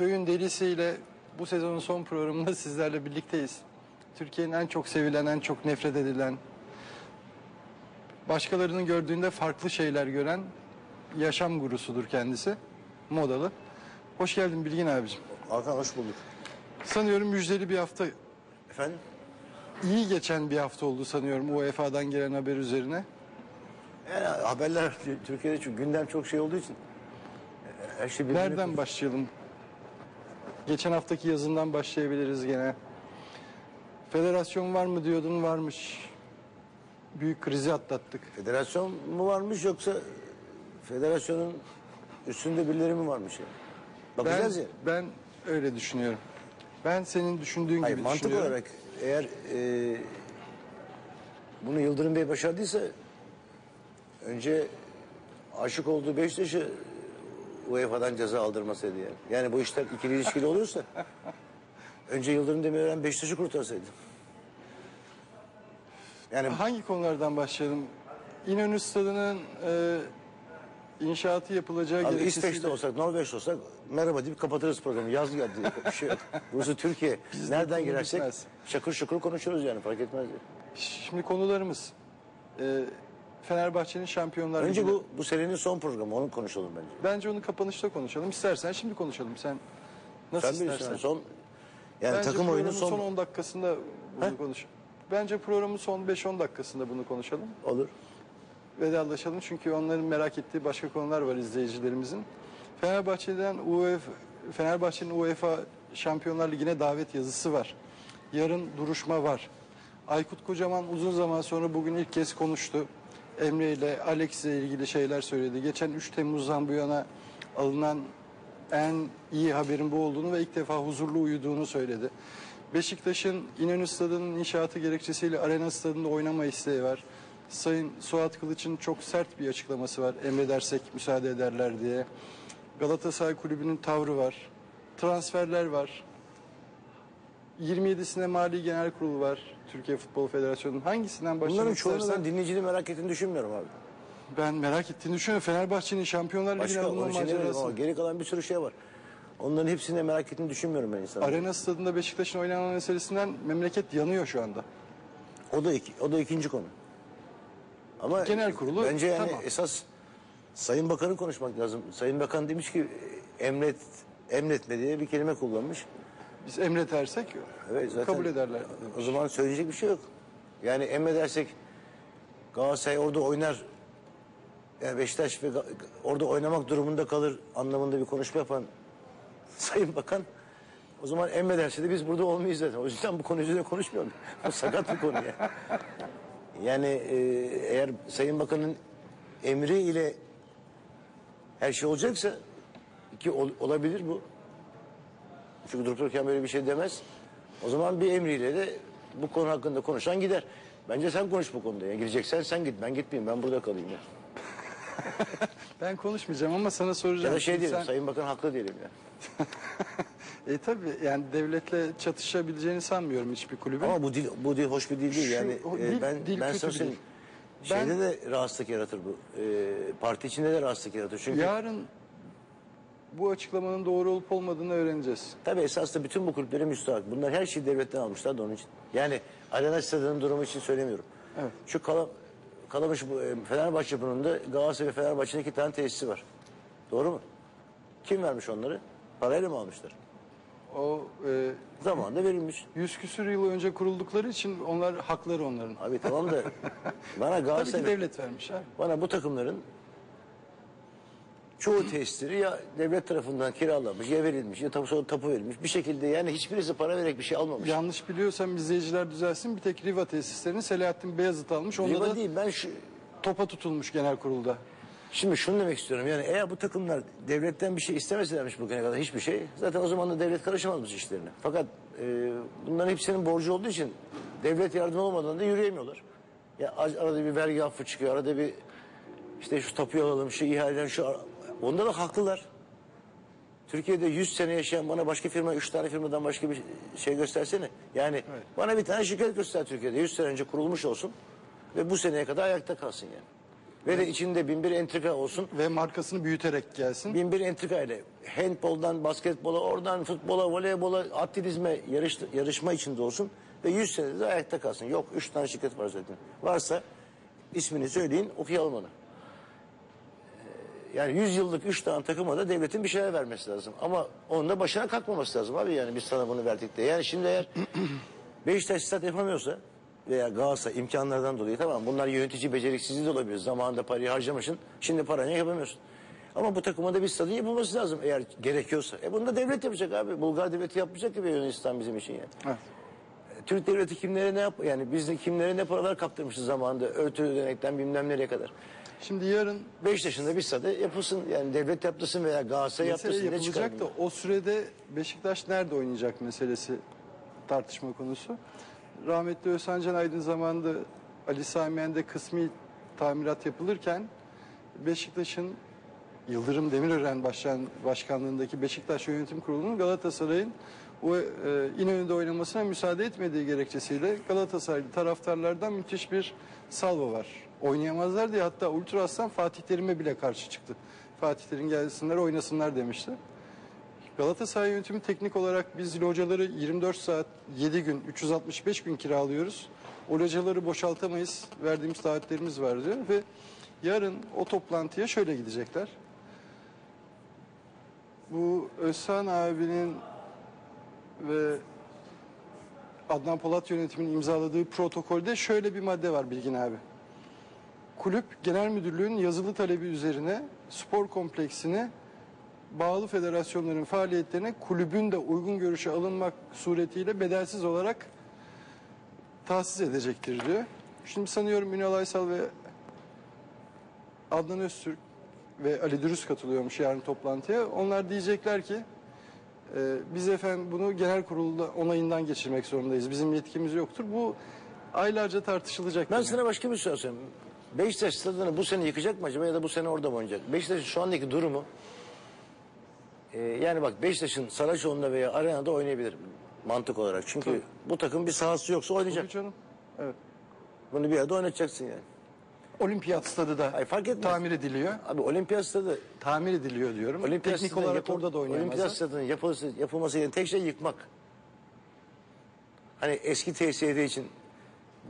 Köyün delisiyle bu sezonun son programında sizlerle birlikteyiz. Türkiye'nin en çok sevilen, en çok nefret edilen, başkalarının gördüğünde farklı şeyler gören yaşam gurusudur kendisi. Modalı. Hoş geldin Bilgin abicim. Hakan hoş bulduk. Sanıyorum müjdeli bir hafta, Efendim? iyi geçen bir hafta oldu sanıyorum UEFA'dan gelen haber üzerine. Yani haberler Türkiye'de çünkü gündem çok şey olduğu için e, her şey birbirine... Nereden başlayalım? Geçen haftaki yazından başlayabiliriz gene. Federasyon var mı diyordun varmış. Büyük krizi atlattık. Federasyon mu varmış yoksa federasyonun üstünde birileri mi varmış? Ben, Bakacağız ya. ben öyle düşünüyorum. Ben senin düşündüğün Hayır gibi mantık düşünüyorum. olarak eğer e, bunu Yıldırım Bey başardıysa önce aşık olduğu Beşiktaş'ı UEFA'dan ceza aldırmasaydı yani. Yani bu işler ikili ilişkili olursa önce Yıldırım Demirören Beşiktaş'ı kurtarsaydı. Yani Hangi konulardan başlayalım? İnönü Stadı'nın e, inşaatı yapılacağı Abi gerekçesiyle... İsveç'te olsak, Norveç'te olsak merhaba deyip kapatırız programı. Yaz geldi. Bir şey yok. Burası Türkiye. Bizde Nereden girersek bitmez. şakır şakır konuşuruz yani fark etmez. Şimdi konularımız. E, Fenerbahçe'nin şampiyonlar Önce Ligi'ne- bu bu senenin son programı onu konuşalım bence. Bence onu kapanışta konuşalım. İstersen şimdi konuşalım. Sen nasıl Sen bilirsin istersen. yani son yani Bence takım oyunu programın son, son 10 dakikasında bunu konuş. Bence programın son 5-10 dakikasında bunu konuşalım. olur. Vedalaşalım çünkü onların merak ettiği başka konular var izleyicilerimizin. Fenerbahçe'den UEFA Fenerbahçe'nin UEFA Şampiyonlar Ligi'ne davet yazısı var. Yarın duruşma var. Aykut Kocaman uzun zaman sonra bugün ilk kez konuştu. Emre ile Alex ile ilgili şeyler söyledi. Geçen 3 Temmuz'dan bu yana alınan en iyi haberin bu olduğunu ve ilk defa huzurlu uyuduğunu söyledi. Beşiktaş'ın İnönü Stadı'nın inşaatı gerekçesiyle Arena Stadı'nda oynama isteği var. Sayın Suat Kılıç'ın çok sert bir açıklaması var. Emredersek müsaade ederler diye. Galatasaray Kulübü'nün tavrı var. Transferler var. 27'sinde Mali Genel Kurulu var. Türkiye Futbol Federasyonu'nun. Hangisinden başlamak Bunların çoğunu istersen? ben dinleyicinin merak ettiğini düşünmüyorum abi. Ben merak ettiğini düşünüyorum. Fenerbahçe'nin Şampiyonlar Ligi'ne demiyorum macerası. geri kalan bir sürü şey var. Onların hepsini de merak ettiğini düşünmüyorum ben insanların. Arena stadında Beşiktaş'ın oynanma meselesinden memleket yanıyor şu anda. O da iki, o da ikinci konu. Ama Genel kurulu, bence yani tamam. esas Sayın Bakan'ın konuşmak lazım. Sayın Bakan demiş ki emret emretme diye bir kelime kullanmış. Biz emredersek Evet zaten kabul ederler. O zaman söyleyecek bir şey yok. Yani emredersek Galatasaray orada oynar yani Beşiktaş ve Ga- orada oynamak durumunda kalır anlamında bir konuşma yapan Sayın Bakan o zaman emrederse de biz burada olmayız zaten. O yüzden bu konu üzerine konuşmuyorum. Bu sakat bir konu ya. Yani e, eğer Sayın Bakan'ın emri ile her şey olacaksa ki ol- olabilir bu. Çünkü durup dururken böyle bir şey demez. O zaman bir emriyle de bu konu hakkında konuşan gider. Bence sen konuş bu konuda. Ya. Gideceksen sen git. Ben gitmeyeyim. Ben burada kalayım ya. Ben konuşmayacağım ama sana soracağım. Ya da şey Şimdi diyelim. sen- Sayın Bakan haklı diyelim ya. E tabii yani devletle çatışabileceğini sanmıyorum hiçbir kulübün. Ama bu dil bu dil hoş bir dil değil. Şu- yani o e, dil- ben dil ben sana söyleyeyim. dil. Şeyde Ben- de rahatsızlık yaratır bu. E, parti içinde de rahatsızlık yaratır. Çünkü Yarın bu açıklamanın doğru olup olmadığını öğreneceğiz. tabii esasında bütün bu kulüplere müstahak. Bunlar her şeyi devletten almışlar da onun için. Yani Arena Stadı'nın durumu için söylemiyorum. Evet. Şu kala, Kalamış e, Fenerbahçe bunun da Galatasaray ve Fenerbahçe'nin iki tane tesisi var. Doğru mu? Kim vermiş onları? Parayla mı almışlar? O e, Zamanında verilmiş. yüz küsür yıl önce kuruldukları için onlar hakları onların. Abi tamam da bana Tabii ki Galatasaray devlet vermiş abi. bana bu takımların çoğu tesisleri ya devlet tarafından kiralanmış ya verilmiş ya tapu, sonra tapu verilmiş. Bir şekilde yani hiçbirisi para vererek bir şey almamış. Yanlış biliyorsam izleyiciler düzelsin. Bir tek Riva tesislerini Selahattin Beyazıt almış. Onda Riva da değil ben şu, topa tutulmuş genel kurulda. Şimdi şunu demek istiyorum yani eğer bu takımlar devletten bir şey istemeselermiş bugüne kadar hiçbir şey zaten o zaman da devlet karışamazmış işlerine. Fakat e, bunların hepsinin borcu olduğu için devlet yardımı olmadan da yürüyemiyorlar. Ya arada bir vergi affı çıkıyor arada bir işte şu tapuyu alalım şu ihaleden şu onda da haklılar. Türkiye'de 100 sene yaşayan bana başka firma 3 tane firmadan başka bir şey göstersene. Yani bana bir tane şirket göster Türkiye'de 100 sene önce kurulmuş olsun ve bu seneye kadar ayakta kalsın yani. Ve de içinde bin bir entrika olsun. Ve markasını büyüterek gelsin. Bin bir entrika ile handboldan, basketbola, oradan futbola, voleybola, atletizme yarış, yarışma içinde olsun. Ve 100 senede de ayakta kalsın. Yok 3 tane şirket var zaten. Varsa ismini söyleyin okuyalım onu. Yani 100 yıllık 3 tane takıma da devletin bir şeyler vermesi lazım. Ama onun da başına kalkmaması lazım abi yani biz sana bunu verdik diye. Yani şimdi eğer Beşiktaş stat yapamıyorsa veya Galatasaray imkanlardan dolayı tamam bunlar yönetici beceriksizliği de olabilir. Zamanında parayı harcamışsın şimdi paranı yapamıyorsun. Ama bu takıma da bir stadın yapılması lazım eğer gerekiyorsa. E bunu da devlet yapacak abi. Bulgar devleti yapmayacak gibi Yunanistan bizim için yani. Evet. Türk devleti kimlere ne yap yani biz de kimlere ne paralar kaptırmışız zamanında örtülü ödenekten bilmem nereye kadar. Şimdi yarın Beşiktaş'ın da bir stadı yapılsın yani devlet yaptırsın veya Galatasaray mesele yaptırsın. Ne çıkar yapılacak da o sürede Beşiktaş nerede oynayacak meselesi tartışma konusu. Rahmetli Özhan Can Aydın zamanında Ali Sami Yen'de kısmi tamirat yapılırken Beşiktaş'ın Yıldırım Demirören başkan, başkanlığındaki Beşiktaş Yönetim Kurulu'nun Galatasaray'ın o e, İnönü'de oynamasına müsaade etmediği gerekçesiyle Galatasaraylı taraftarlardan müthiş bir salvo var. Oynayamazlar diye hatta Ultra Aslan Fatih Terim'e bile karşı çıktı. Fatih Terim gelsinler oynasınlar demişti. Galatasaray yönetimi teknik olarak biz locaları 24 saat 7 gün 365 gün kiralıyoruz. O locaları boşaltamayız. Verdiğimiz taahhütlerimiz var diyor ve yarın o toplantıya şöyle gidecekler. Bu Özhan abinin ve Adnan Polat yönetiminin imzaladığı protokolde şöyle bir madde var Bilgin abi. Kulüp Genel Müdürlüğü'nün yazılı talebi üzerine spor kompleksini bağlı federasyonların faaliyetlerine kulübün de uygun görüşe alınmak suretiyle bedelsiz olarak tahsis edecektir diyor. Şimdi sanıyorum Ünal Aysal ve Adnan Öztürk ve Ali Dürüst katılıyormuş yarın toplantıya. Onlar diyecekler ki e, biz efendim bunu genel kurulda onayından geçirmek zorundayız. Bizim yetkimiz yoktur. Bu aylarca tartışılacak. Ben yani. sana başka bir soru sorayım. Beşiktaş stadını bu sene yıkacak mı acaba ya da bu sene orada mı oynayacak? Beşiktaş'ın şu andaki durumu e, yani bak Beşiktaş'ın Saraçoğlu'nda veya Arena'da oynayabilir mantık olarak. Çünkü bu takım bir sahası yoksa oynayacak. Tabii canım. Evet. Bunu bir yerde oynatacaksın yani. Olimpiyat stadı da Ay fark etmez. tamir ediliyor. Abi olimpiyat stadı, Tamir ediliyor diyorum. olimpiyat Teknik stadının olarak yapıl- orada da Olimpiyat oynayamazlar. stadının yapılması, yapılması gereken tek şey yıkmak. Hani eski TSD için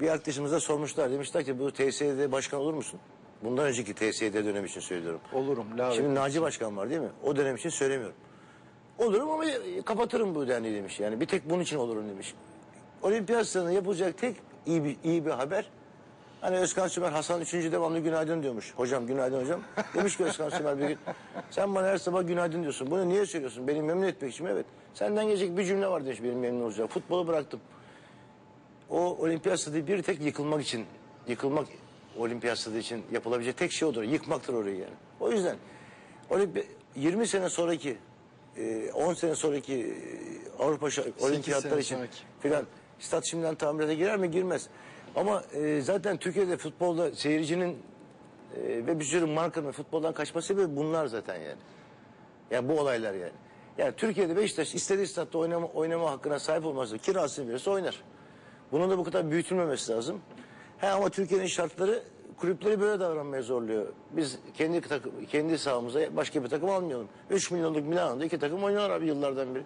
bir arkadaşımıza sormuşlar. Demişler ki bu TSD başkan olur musun? Bundan önceki TSD dönemi için söylüyorum. Olurum. Lave. Şimdi Naci Başkan var değil mi? O dönem için söylemiyorum. Olurum ama kapatırım bu derneği demiş. Yani bir tek bunun için olurum demiş. Olimpiyat stadında yapılacak tek iyi bir, iyi bir haber. Hani Özkan Sümer Hasan 3. devamlı günaydın diyormuş. Hocam günaydın hocam. Demiş ki Özkan Sümer bir gün. Sen bana her sabah günaydın diyorsun. Bunu niye söylüyorsun? Beni memnun etmek için mi? Evet. Senden gelecek bir cümle var demiş benim memnun olacak. Futbolu bıraktım. O olimpiyat stadı bir tek yıkılmak için, yıkılmak olimpiyat stadı için yapılabilecek tek şey odur. Yıkmaktır orayı yani. O yüzden olimpi 20 sene sonraki, e, 10 sene sonraki e, Avrupa şa- olimpiyatlar sene için filan stat şimdiden tamirata girer mi? Girmez. Ama e, zaten Türkiye'de futbolda seyircinin e, ve bir sürü markanın futboldan kaçma sebebi bunlar zaten yani. Yani bu olaylar yani. Yani Türkiye'de Beşiktaş istediği statta oynama, oynama hakkına sahip olmazsa kirasını verirse oynar. Bunun da bu kadar büyütülmemesi lazım. He ama Türkiye'nin şartları kulüpleri böyle davranmaya zorluyor. Biz kendi takım, kendi sahamıza başka bir takım almayalım. 3 milyonluk Milano'da iki takım oynuyorlar abi yıllardan beri.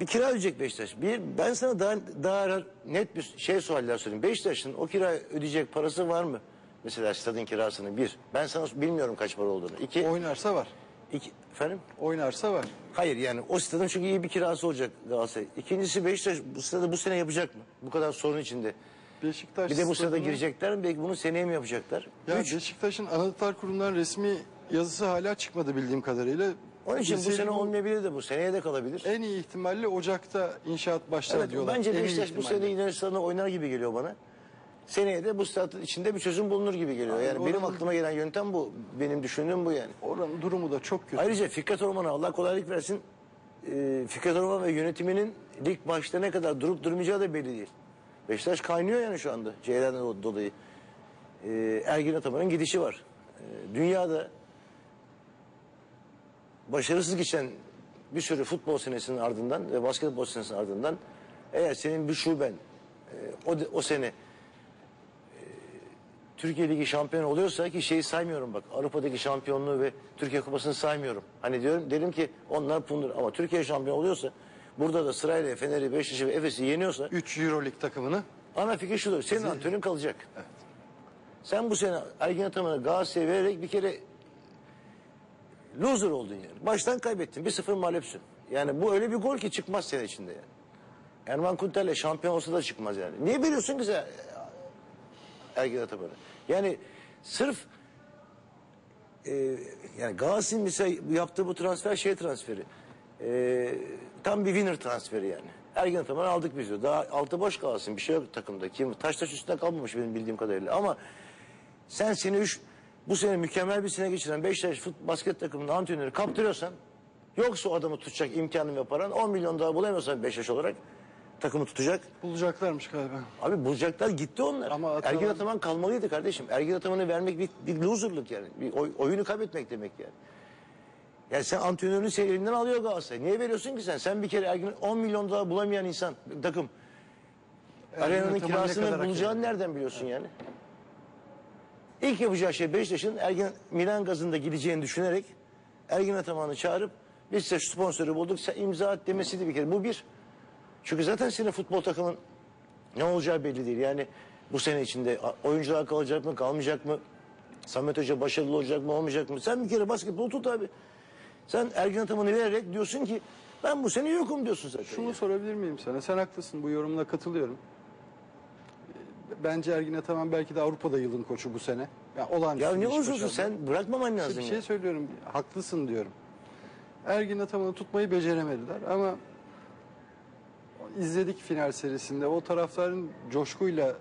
Bir kira ödeyecek Beşiktaş. Bir, ben sana daha, daha net bir şey sualler sorayım. Beşiktaş'ın o kira ödeyecek parası var mı? Mesela stadın kirasını bir. Ben sana bilmiyorum kaç para olduğunu. İki, Oynarsa var. iki efendim? Oynarsa var. Hayır yani o stadın çünkü iyi bir kirası olacak Galatasaray. İkincisi Beşiktaş bu stadı bu sene yapacak mı? Bu kadar sorun içinde. Beşiktaş Bir de bu sırada stadını- girecekler mi? Belki bunu seneye mi yapacaklar? Ya Üç. Beşiktaş'ın Anahtar Kurumu'ndan resmi yazısı hala çıkmadı bildiğim kadarıyla. Onun için bu sene olmayabilir de bu seneye de kalabilir. En iyi ihtimalle Ocak'ta inşaat başlar Evet, diyorlar. bence En iyi Beşiktaş bu ihtimalle. sene Yunanistan'da oynar gibi geliyor bana. Seneye de bu stadın içinde bir çözüm bulunur gibi geliyor. Yani benim oranın- aklıma gelen yöntem bu. Benim düşündüğüm bu yani. Oranın durumu da çok kötü. Ayrıca Fikret Orman'a Allah kolaylık versin. Ee, Fikret Orman ve yönetiminin lig başta ne kadar durup durmayacağı da belli değil. Beşiktaş kaynıyor yani şu anda Ceylan'dan do- dolayı. Ee, Ergin Ataman'ın gidişi var. Ee, dünyada başarısız geçen bir sürü futbol senesinin ardından ve basketbol senesinin ardından eğer senin bir şuben e, o, o sene e, Türkiye Ligi şampiyonu oluyorsa ki şeyi saymıyorum bak. Avrupa'daki şampiyonluğu ve Türkiye Kupası'nı saymıyorum. Hani diyorum derim ki onlar pundur ama Türkiye şampiyon oluyorsa burada da sırayla Fener'i, Beşiktaş'ı ve Efes'i yeniyorsa 3 Euroleague takımını ana fikir şudur. Senin antrenörün kalacak. Sen bu sene Ergin Ataman'ı Galatasaray'a vererek bir kere loser oldun yani. Baştan kaybettin. 1-0 mağlupsun. Yani bu öyle bir gol ki çıkmaz senin içinde yani. Erman Kunter'le şampiyon olsa da çıkmaz yani. Niye veriyorsun ki sen Ergin Ataman'ı? Yani sırf e, yani Galatasaray'ın mesela yaptığı bu transfer şey transferi. E, tam bir winner transferi yani. Ergin Ataman'ı aldık biz diyor. Daha altı boş kalsın bir şey yok takımda. Kim, taş taş üstünde kalmamış benim bildiğim kadarıyla. Ama sen seni üç, bu sene mükemmel bir sene geçiren Beşiktaş fut, basket takımının antrenörü kaptırıyorsan yoksa o adamı tutacak imkanın ve paran 10 milyon daha bulamıyorsan Beşiktaş olarak takımı tutacak. bulacaklarmış galiba. Abi bulacaklar gitti onlar. Ama Ataman- Ergin Ataman kalmalıydı kardeşim. Ergin Ataman'ı vermek bir, bir loserlık yani. Bir oy- oyunu kaybetmek demek yani. Yani sen antrenörün seni elinden alıyor Galatasaray. Niye veriyorsun ki sen? Sen bir kere Ergin 10 milyon daha bulamayan insan takım. Arenanın kirasını bulacağını nereden biliyorsun yani? İlk yapacağı şey Beşiktaş'ın Ergin Milan gazında gideceğini düşünerek Ergin Ataman'ı çağırıp biz size şu sponsoru bulduk sen imza at demesiydi bir kere. Bu bir. Çünkü zaten senin futbol takımın ne olacağı belli değil. Yani bu sene içinde oyuncular kalacak mı kalmayacak mı? Samet Hoca başarılı olacak mı olmayacak mı? Sen bir kere basketbol tut abi. Sen Ergin Ataman'ı vererek diyorsun ki ben bu sene yokum diyorsun zaten. Şunu ya. sorabilir miyim sana? Sen haklısın bu yorumuna katılıyorum. Bence Ergin Ataman belki de Avrupa'da yılın koçu bu sene. Yani olağanüstü Ya bir ne iş olursa olsun başardı. sen bırakmaman İşte lazım. bir ya. şey söylüyorum. Haklısın diyorum. Ergin Ataman'ı tutmayı beceremediler ama izledik final serisinde. O taraftarın coşkuyla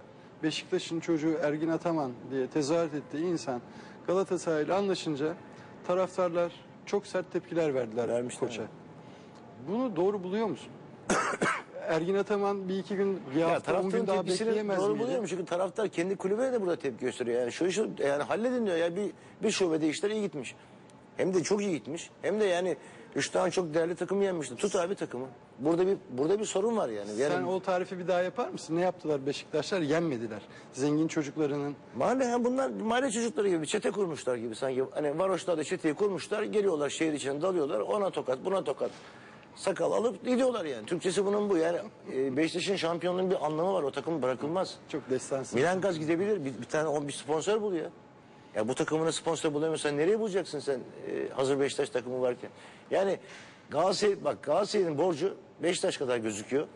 Beşiktaş'ın çocuğu Ergin Ataman diye tezahürat ettiği insan Galatasaray'la anlaşınca taraftarlar çok sert tepkiler verdiler Vermişler, koça. Bunu doğru buluyor musun? Ergin Ataman bir iki gün bir Ya hafta on gün daha bekleyemez doğru miydi? buluyorum çünkü taraftar kendi kulübüne de burada tepki gösteriyor. Yani şu şu yani halledin diyor ya bir bir şubede işler iyi gitmiş. Hem de çok iyi gitmiş. Hem de yani üç tane çok değerli takım yenmişti. Tut abi takımı. Burada bir burada bir sorun var yani. yani Sen o tarifi bir daha yapar mısın? Ne yaptılar Beşiktaşlar? Yenmediler. Zengin çocuklarının Mahalle yani bunlar mahalle çocukları gibi bir çete kurmuşlar gibi sanki. Hani varoşlarda çeteyi kurmuşlar. Geliyorlar şehir içine dalıyorlar. Ona tokat buna tokat. Sakal alıp gidiyorlar yani. Türkçesi bunun bu. Yani e, Beşiktaş'ın şampiyonluğun bir anlamı var. O takım bırakılmaz. çok destansı. Milan Gaz gidebilir. Bir, bir tane on bir sponsor bul ya. Ya bu takımına sponsor bulamıyorsan nereye bulacaksın sen e, hazır Beşiktaş takımı varken? Yani Galatasaray bak Galatasaray'ın borcu Beşiktaş kadar gözüküyor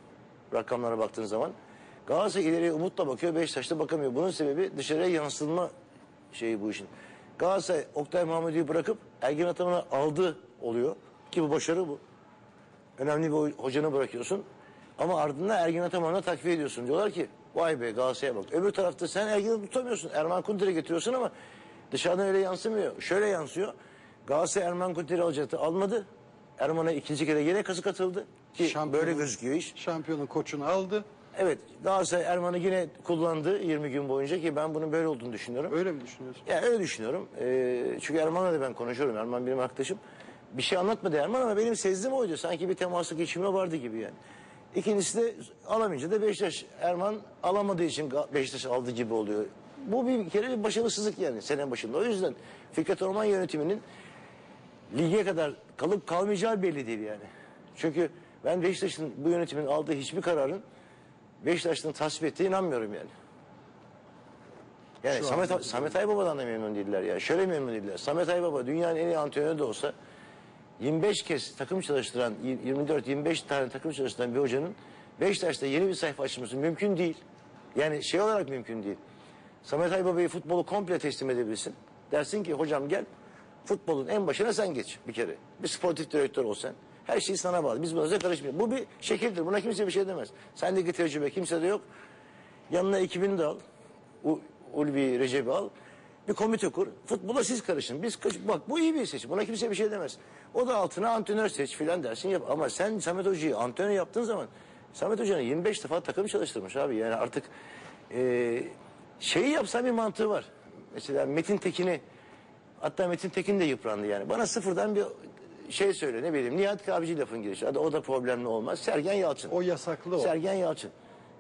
rakamlara baktığın zaman. Galatasaray ileriye umutla bakıyor, Beşiktaş'ta bakamıyor. Bunun sebebi dışarıya yansıtılma şeyi bu işin. Galatasaray Oktay Mahmudi'yi bırakıp Ergin Ataman'ı aldı oluyor ki bu başarı bu. Önemli bir hocanı bırakıyorsun. Ama ardından Ergin Ataman'ı takviye ediyorsun. Diyorlar ki vay be Galatasaray'a bak. Öbür tarafta sen Ergin'i tutamıyorsun. Erman Kunter'i getiriyorsun ama dışarıdan öyle yansımıyor. Şöyle yansıyor. Galatasaray Erman Kunter'i alacaktı. Almadı. Erman'a ikinci kere yine kazık atıldı. Ki Şampiyonun- böyle gözüküyor iş. Şampiyonun koçunu aldı. Evet Galatasaray Erman'ı yine kullandı 20 gün boyunca ki ben bunun böyle olduğunu düşünüyorum. Öyle mi düşünüyorsun? Yani öyle düşünüyorum. Ee, çünkü Erman'la da ben konuşuyorum. Erman benim arkadaşım. Bir şey anlatmadı Erman ama benim sezdim oydu. Sanki bir teması geçirme vardı gibi yani. İkincisi de alamayınca da Beşiktaş Erman alamadığı için Beşiktaş aldı gibi oluyor. Bu bir kere bir başarısızlık yani sene başında. O yüzden Fikret Orman yönetiminin lige kadar kalıp kalmayacağı belli değil yani. Çünkü ben Beşiktaş'ın bu yönetimin aldığı hiçbir kararın Beşiktaş'ın tasvip ettiğine inanmıyorum yani. Yani Şu Samet, Samet Aybaba'dan da memnun değiller ya. Şöyle memnun değiller. Samet Aybaba dünyanın en iyi antrenörü de olsa 25 kez takım çalıştıran, 24-25 tane takım çalıştıran bir hocanın Beşiktaş'ta yeni bir sayfa açması mümkün değil. Yani şey olarak mümkün değil. Samet Aybaba'yı futbolu komple teslim edebilirsin. Dersin ki hocam gel futbolun en başına sen geç bir kere. Bir sportif direktör ol sen. Her şey sana bağlı. Biz buna karışmıyoruz. Bu bir şekildir. Buna kimse bir şey demez. Sendeki tecrübe kimse de yok. Yanına ekibini de al. U, Ulvi Recep'i al. Bir komite kur. Futbola siz karışın. Biz bak bu iyi bir seçim. Buna kimse bir şey demez. O da altına antrenör seç filan dersin yap. Ama sen Samet Hoca'yı antrenör yaptığın zaman Samet Hoca'nın 25 defa takım çalıştırmış abi. Yani artık e, şeyi yapsan bir mantığı var. Mesela Metin Tekin'i hatta Metin Tekin de yıprandı yani. Bana sıfırdan bir şey söyle ne bileyim Nihat Kahveci lafın girişi. Hadi o da problemli olmaz. Sergen Yalçın. O yasaklı o. Sergen Yalçın.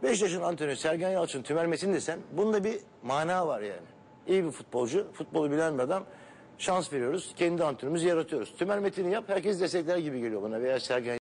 Beşiktaş'ın antrenörü Sergen Yalçın, Tümer Metin desen bunda bir mana var yani. İyi bir futbolcu, futbolu bilen bir adam. Şans veriyoruz. Kendi antrenörümüzü yaratıyoruz. Tümer Metin'i yap, herkes destekler gibi geliyor bana veya Sergen